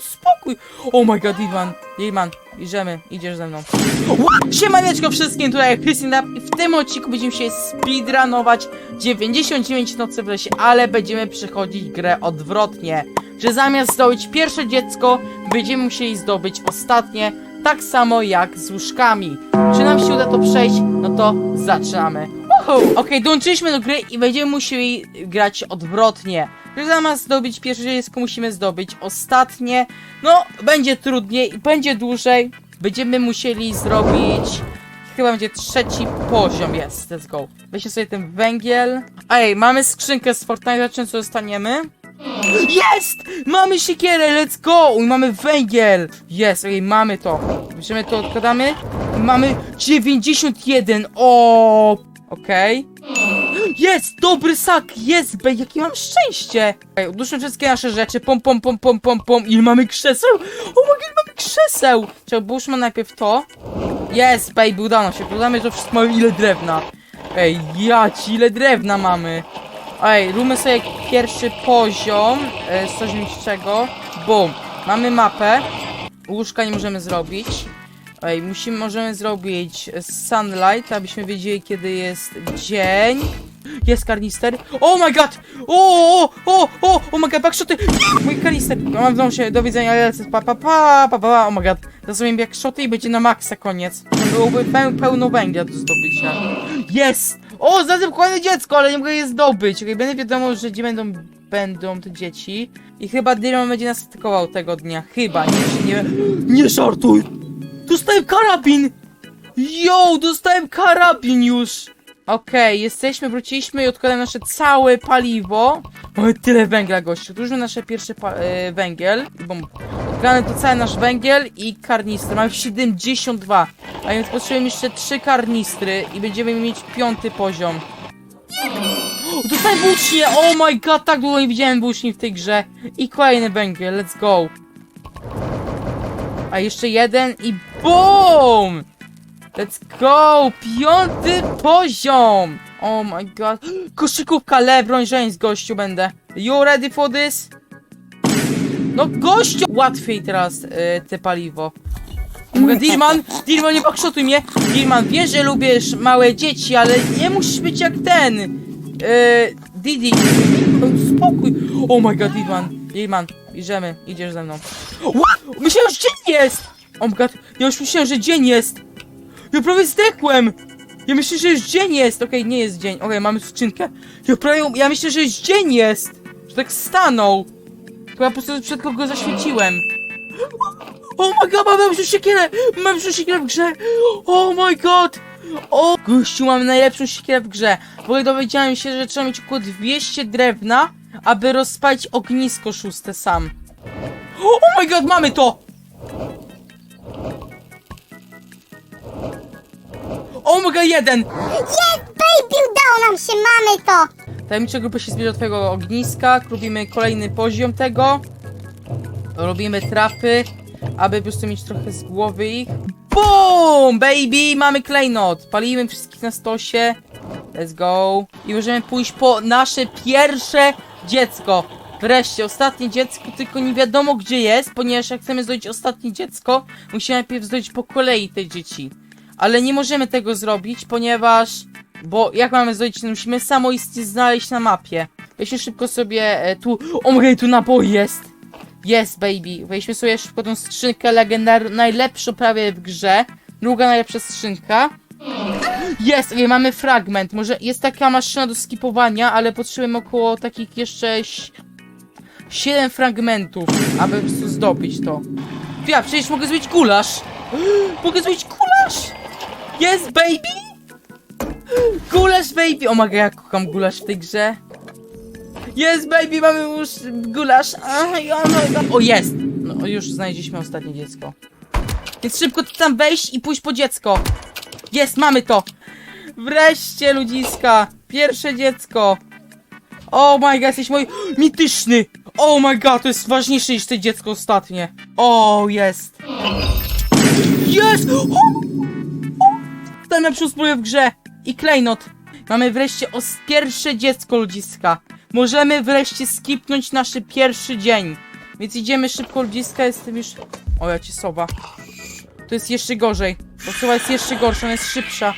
Spokój! Oh my god, Dilman, Dilman, idziemy, idziesz ze mną. Siemaneczko wszystkim, tutaj i w tym odcinku będziemy się speedrunować 99 nocy w lesie, ale będziemy przechodzić grę odwrotnie. Że zamiast zdobyć pierwsze dziecko, będziemy musieli zdobyć ostatnie, tak samo jak z łóżkami. Czy nam się uda to przejść? No to zaczynamy. Okej, dołączyliśmy do gry i będziemy musieli grać odwrotnie. Że zamiast zdobyć pierwsze dziecko, musimy zdobyć ostatnie. No, będzie trudniej, będzie dłużej. Będziemy musieli zrobić... Chyba będzie trzeci poziom, jest, let's go. Weźmy sobie ten węgiel. Ej, mamy skrzynkę z Fortnite, czym co dostaniemy? Jest! Mamy siekierę, let's go! I mamy węgiel! Jest, ej, mamy to. Bierzemy to, odkładamy. I mamy 91, o, Okej. Jest! Dobry sak! Jest! Bej, jakie mam szczęście! Ej, odłóżmy wszystkie nasze rzeczy. Pom, pom, pom, pom, pom, pom. Ile mamy krzeseł? O my god, mamy krzeseł! Czekaj, odłóżmy najpierw to. Jest, baby, udało się. Udamy, że wszystko mamy ile drewna. Ej, ja ci, ile drewna mamy. Ej, róbmy sobie pierwszy poziom. E, coś czego. Bum. Mamy mapę. Łóżka nie możemy zrobić. Ej, musimy, możemy zrobić sunlight, abyśmy wiedzieli kiedy jest dzień. Jest karnister. Oh my god! O, o, o, o, oh my god, backshoty! Mój karnister! Mam w się, do widzenia, lecę, pa, pa, pa, pa, pa, oh my god. Zrozumiem backshoty i będzie na maksa koniec. Byłoby peł, pełno węgla do zdobycia. Jest! O, kolejne dziecko, ale nie mogę je zdobyć. Okay, będę wiadomo, że gdzie będą, będą te dzieci. I chyba Dylan będzie nas atakował tego dnia. Chyba, nie, nie, nie żartuj! Dostałem karabin! Yo, dostałem karabin już! Okej, jesteśmy, wróciliśmy i odkładamy nasze całe paliwo. Mamy tyle węgla, gościu. Już nasze pierwsze e, węgiel. Odkładamy to cały nasz węgiel i karnistry. Mamy 72. A więc potrzebujemy jeszcze 3 karnistry i będziemy mieć piąty poziom. Dostałem włócznie! Oh my god, tak długo nie widziałem włóczni w tej grze. I kolejny węgiel, let's go. A jeszcze jeden i BOOM! Let's go! Piąty poziom! Oh my god. Koszykówka, LeBron James, gościu będę. You ready for this? No gościu! Łatwiej teraz y, te paliwo. Mogę, Dilman, Dilman, nie bakszotuj mnie! Dilman, wiesz, że lubisz małe dzieci, ale nie musisz być jak ten! Yy, Didi, O, spokój! Oh my god, Dilman, Dilman, idziemy, idziesz ze mną. What? Myślałem, że jest! Oh my god, ja już myślałem, że dzień jest! Ja prawie zdechłem! Ja myślę, że już dzień jest! Okej, nie jest dzień. Okej, mamy skrzynkę. Ja prawie, ja myślę, że już dzień jest! Że tak stanął! To ja po prostu przed kogo zaświeciłem. Oh my god, mamy lepszą siekierę! Mamy lepszą siekierę w grze! Oh my god! O, gościu, mamy najlepszą siekierę w grze. W ogóle dowiedziałem się, że trzeba mieć około 200 drewna, aby rozpalić ognisko szóste sam. Oh my god, mamy to! God, jeden! Jest, baby, udało nam się, mamy to! Tajemnicza grupa się zbliża do twojego ogniska, robimy kolejny poziom tego. Robimy trapy, aby po prostu mieć trochę z głowy ich. BOOM! Baby! Mamy klejnot! Palimy wszystkich na stosie. Let's go. I możemy pójść po nasze pierwsze dziecko. Wreszcie, ostatnie dziecko, tylko nie wiadomo gdzie jest, ponieważ jak chcemy zdobyć ostatnie dziecko, musimy najpierw zdobyć po kolei te dzieci. Ale nie możemy tego zrobić, ponieważ... Bo jak mamy zdobyć, no musimy samoistnie znaleźć na mapie. Weźmy szybko sobie e, tu... O my tu naboi jest! Jest, baby. Weźmy sobie szybko tą skrzynkę legendarną, najlepszą prawie w grze. Druga najlepsza skrzynka. Jest, okay, mamy fragment. Może jest taka maszyna do skipowania, ale potrzebujemy około takich jeszcze 7 fragmentów, aby po prostu zdobyć to. Ja, przecież mogę zrobić gulasz! Mogę zrobić gulasz! Jest, baby! Gulasz, baby! O my god, ja kocham gulasz w tej grze. Jest, baby, mamy już gulasz. Aj, oh my god. O, jest! No, już znaleźliśmy ostatnie dziecko. Więc szybko tam wejść i pójść po dziecko. Jest, mamy to! Wreszcie, ludziska! Pierwsze dziecko! Oh my god, jesteś mój mityczny! Oh my god, to jest ważniejsze niż to dziecko ostatnie. O, jest! Jest! O! Lepszą spróbuję w grze! I klejnot! Mamy wreszcie os pierwsze dziecko ludziska. Możemy wreszcie skipnąć nasz pierwszy dzień. Więc idziemy szybko, ludziska, jestem już... O, ja cię sowa. To jest jeszcze gorzej. Bo jest jeszcze gorsza, ona jest szybsza.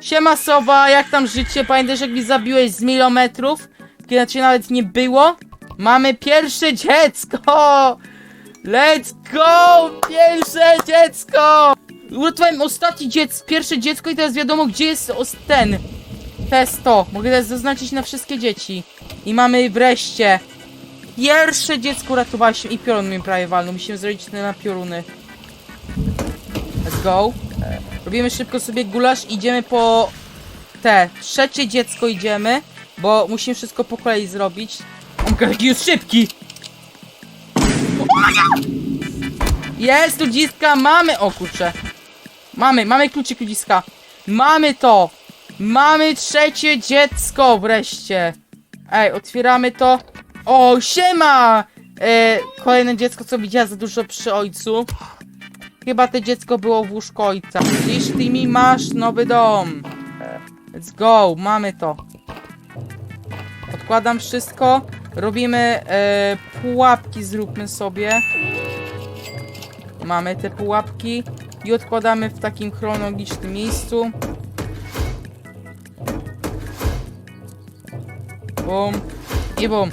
Siema sowa, jak tam życie? Pamiętasz jak mi zabiłeś z kilometrów? Kiedy cię nawet nie było? Mamy pierwsze dziecko! Let's go! Pierwsze dziecko! Uratowałem ostatnie dziecko, pierwsze dziecko i teraz wiadomo gdzie jest ten. Testo. Mogę teraz zaznaczyć na wszystkie dzieci. I mamy wreszcie pierwsze dziecko uratowaliśmy i piorun mi prawie walnął. Musimy zrobić te na pioruny. Let's go. Robimy szybko sobie gulasz idziemy po te. Trzecie dziecko idziemy, bo musimy wszystko po kolei zrobić. On jaki jest szybki! Jest ludziska, mamy! O kurczę. Mamy, mamy kluczyk ludziska. Mamy to! Mamy trzecie dziecko wreszcie. Ej, otwieramy to. O, siema! E, kolejne dziecko, co widziała za dużo przy ojcu. Chyba to dziecko było w łóżku ojca. Dziś ty mi masz nowy dom. Let's go, mamy to. Odkładam wszystko. Robimy e, pułapki, zróbmy sobie. Mamy te pułapki i odkładamy w takim chronologicznym miejscu. Bum. I bum.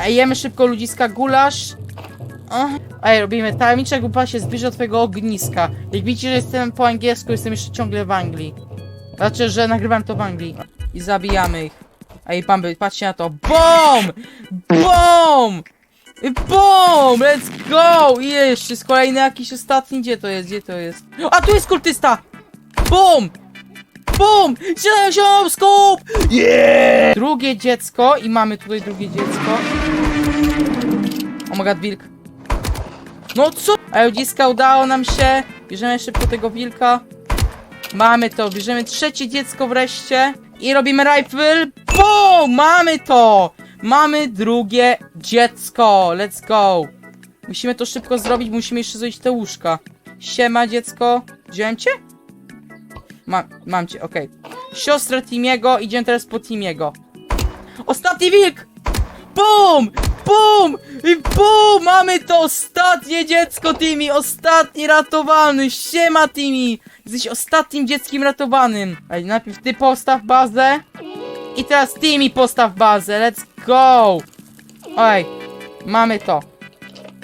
Ej, jemy szybko ludziska gulasz. Ej, robimy tajemnicza grupa się zbliża do twojego ogniska. Jak widzicie, że jestem po angielsku, jestem jeszcze ciągle w Anglii. Znaczy, że nagrywam to w Anglii. I zabijamy ich. Ej, pamby, patrzcie na to. BOOM! BOOM! BOOM! Let's go! I jeszcze jest kolejny jakiś ostatni. Gdzie to jest? Gdzie to jest? A tu jest kultysta! BOOM! BOOM! Siadam się skup! Yeah! Drugie dziecko i mamy tutaj drugie dziecko. O my god, wilk. No co? A ludziska udało nam się. Bierzemy szybko tego wilka. Mamy to, bierzemy trzecie dziecko wreszcie. I robimy rifle. Boom! Mamy to! Mamy drugie dziecko. Let's go. Musimy to szybko zrobić, musimy jeszcze zrobić te łóżka. Siema dziecko. Wziąłem cię? Ma, mam cię, okej. Siostra Timiego, idziemy teraz po Timiego. Ostatni wilk! Bum! Bum! I bum! Mamy to ostatnie dziecko, Timmy! Ostatni ratowany! Siema, Timmy! Jesteś ostatnim dzieckiem ratowanym. Ej, najpierw ty postaw bazę. I teraz Timmy postaw bazę. Let's go! Oj, mamy to.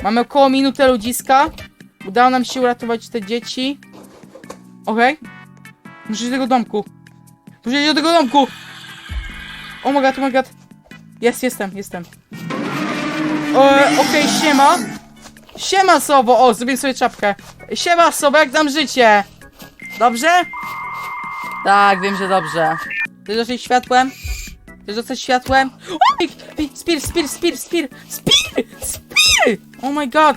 Mamy około minutę ludziska. Udało nam się uratować te dzieci. Okej. Muszę iść do tego domku. Muszę iść do tego domku! Oh my god, oh my god. Jest, jestem, jestem. E, Okej, siema. Siema, Sobo. O, zrobię sobie czapkę. Siema, Sobo, jak tam życie? Dobrze? Tak, wiem, że dobrze. Chcesz zostać światłem? Chcesz zostać światłem? Oj, ej, Spir, spir, spir, spir, spir, spir! Oh my god.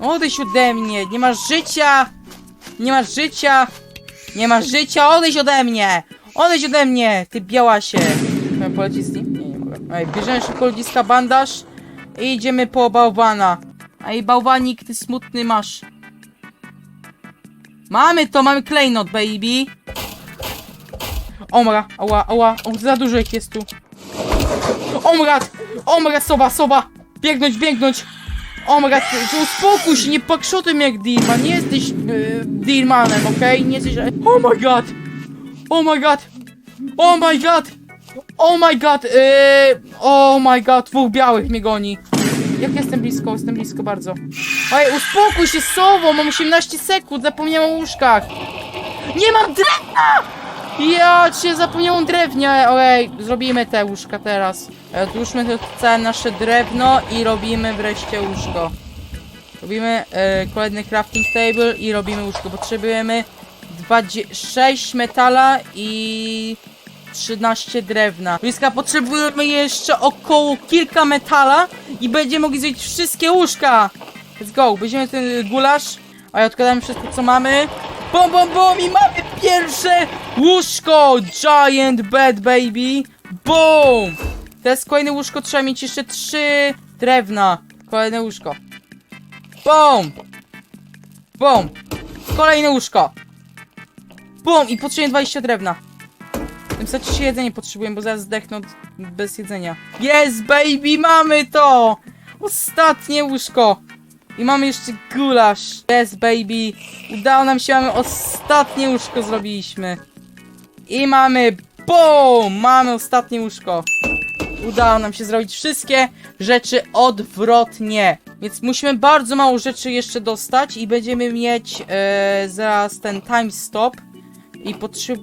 Odejdź ode mnie, nie masz życia. Nie masz życia. Nie masz życia, odejdź ode mnie. Odejdź ode mnie, ty białasie. Mogę polecieć z nim? Nie, nie mogę. Ej, bierzemy szybko ludziska bandaż i idziemy po bałwana. Ej, bałwanik, ty smutny masz. Mamy to, mamy klejnot, baby. Omra, ała, ała, o, za dużo ich jest tu. Omra, omra, soba, soba. Biegnąć, biegnąć. Omra, ty, ty uspokój się, nie pakrzotuj mnie jak Dealman. Nie jesteś yy, Dealmanem, okej? Nie jesteś... Oh my god. Oh my god. Oh my god. Oh my god. Yy, oh my god, dwóch białych mnie goni. Jak jestem blisko, jestem blisko bardzo. Ej, uspokój się, Sowo, mam 18 sekund, zapomniałem o łóżkach. Nie mam drewna! Ja cię zapomniałem drewnia. Ojej, zrobimy te łóżka teraz. E, Odłóżmy to całe nasze drewno i robimy wreszcie łóżko. Robimy e, kolejny crafting table i robimy łóżko. Potrzebujemy 6 metala i 13 drewna. Bliska potrzebujemy jeszcze około kilka metala i będziemy mogli zrobić wszystkie łóżka. Let's go, weźmiemy ten gulasz, a ja odkładamy wszystko co mamy. Bom, bom, bom i mamy pierwsze łóżko! Giant bed, baby! Boom! Teraz kolejne łóżko trzeba mieć jeszcze trzy drewna. Kolejne łóżko. Boom! Boom! Kolejne łóżko. Boom! I potrzebuję 20 drewna. Wystarczy się jedzenie potrzebuję, bo zaraz zdechnę bez jedzenia. Yes, baby, mamy to! Ostatnie łóżko. I mamy jeszcze gulasz. Yes, baby. Udało nam się, mamy ostatnie łóżko zrobiliśmy. I mamy BOOM! Mamy ostatnie łóżko. Udało nam się zrobić wszystkie rzeczy odwrotnie. Więc musimy bardzo mało rzeczy jeszcze dostać i będziemy mieć e, zaraz ten time stop. I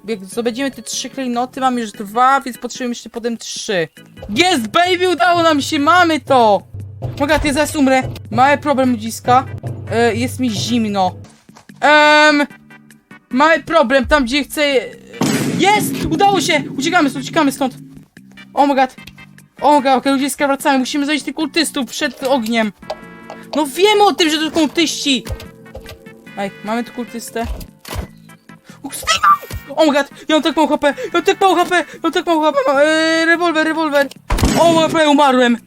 jak zdobędziemy te trzy klejnoty, mamy już dwa, więc potrzebujemy jeszcze potem trzy. Jest, baby, udało nam się, mamy to! Mogę, ty zaraz umrę. Mały problem, ludziska. E, jest mi zimno. Ehm, mały problem, tam gdzie chcę... Jest! Udało się! Uciekamy stąd, uciekamy stąd. Oh my god. Oh my god, okej, ludziska, wracamy. Musimy zejść tych kultystów przed ogniem. No wiemy o tym, że to kultyści! Ej, mamy tu kultystę. Oh my god, ja mam tak mało HP, ja mam tak mało HP, ja mam tak mało HP, eee, rewolwer, rewolwer. O, prawie umarłem.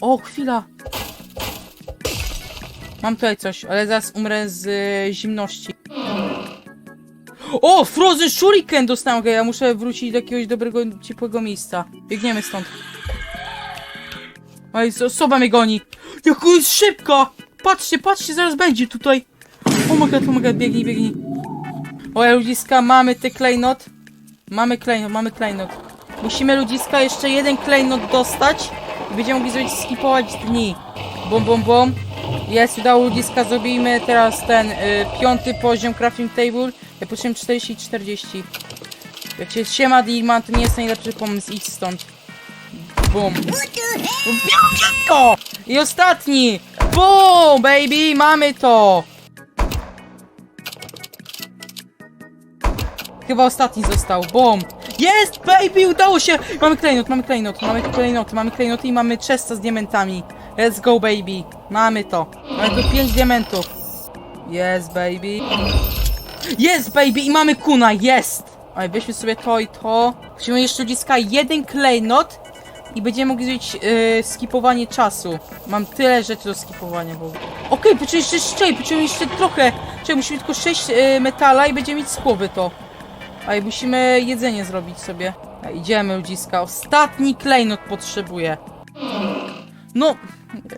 O, chwila. Mam tutaj coś, ale zaraz umrę z e, zimności. O, Frozen Shuriken dostałem, ja muszę wrócić do jakiegoś dobrego, ciepłego miejsca. Biegniemy stąd. Oj, osoba mnie goni. Jak jest szybko! Patrzcie, patrzcie, zaraz będzie tutaj. O my god, o my god, biegnij, biegnij. O, ludziska, mamy te klejnot. Mamy klejnot, mamy klejnot. Musimy, ludziska, jeszcze jeden klejnot dostać. Będziemy mogli zrobić skipować dni. Bom, bom, bom. Jest, udało ludziska, zrobimy teraz ten y, piąty poziom crafting table. Ja potrzebuję 40 i 40. Jak się siema Digman, to nie jest najlepszy pomysł, idź stąd. Bum. Białko! I ostatni! Boom, baby, mamy to! Chyba ostatni został, boom! Jest, baby, udało się! Mamy klejnot, mamy klejnot, mamy klejnoty, mamy klejnoty i mamy chesta z diamentami. Let's go, baby! Mamy to. Mamy tu 5 diamentów. Yes, baby. Jest, baby! I mamy kuna, jest! Oj, weźmy sobie to i to. Musimy jeszcze uciska jeden klejnot i będziemy mogli zrobić yy, skipowanie czasu. Mam tyle rzeczy do skipowania, bo... Okej, okay, jeszcze szczej, potrzebujemy jeszcze trochę. Czyli musimy tylko 6 yy, metala i będziemy mieć z głowy to. I musimy jedzenie zrobić sobie. Idziemy, ludziska. Ostatni klejnot potrzebuję. No...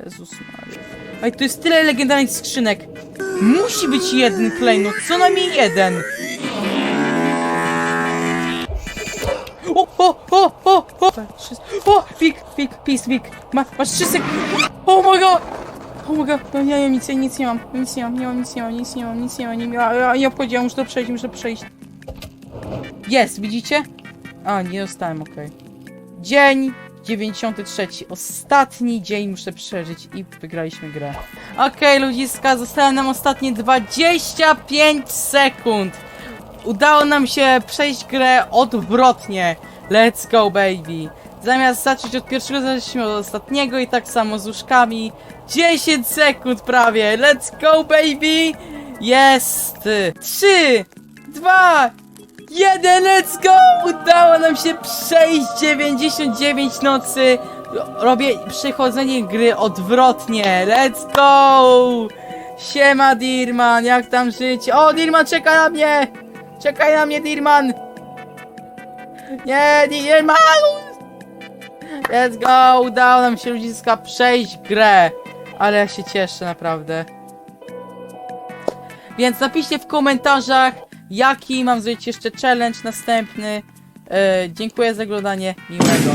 Jezus Maria. Ej, to jest tyle legendarnych skrzynek. Musi być jeden klejnot, co najmniej jeden. O, o, o, o, o, o, pik, pik, pis, pik, Ma, masz trzy sek... Oh my god! Oh my god, no nie, nie, nic, nic nie mam, nic nie mam, nie mam, nic nie mam, nic nie mam, nic nie mam, nie, ja, ja obchodzi, ja muszę to przejść, muszę to przejść. Jest, widzicie? A, nie dostałem, okej. Dzień 93, ostatni dzień muszę przeżyć i wygraliśmy grę. Okej, ludziska, zostało nam ostatnie 25 sekund. Udało nam się przejść grę odwrotnie. Let's go, baby. Zamiast zacząć od pierwszego, zaczęliśmy od ostatniego i tak samo z łóżkami. 10 sekund prawie. Let's go, baby. Jest. 3, 2, 1, let's go! Udało nam się przejść 99 nocy. Robię przechodzenie gry odwrotnie. Let's go! Siema Dirman, jak tam żyć? O, Dirman czeka na mnie! Czekaj na mnie, Dirman! Nie, Dirman! Let's go! Udało nam się ludziska przejść grę. Ale ja się cieszę naprawdę. Więc napiszcie w komentarzach, jaki mam zrobić jeszcze challenge następny. E, dziękuję za oglądanie. Miłego.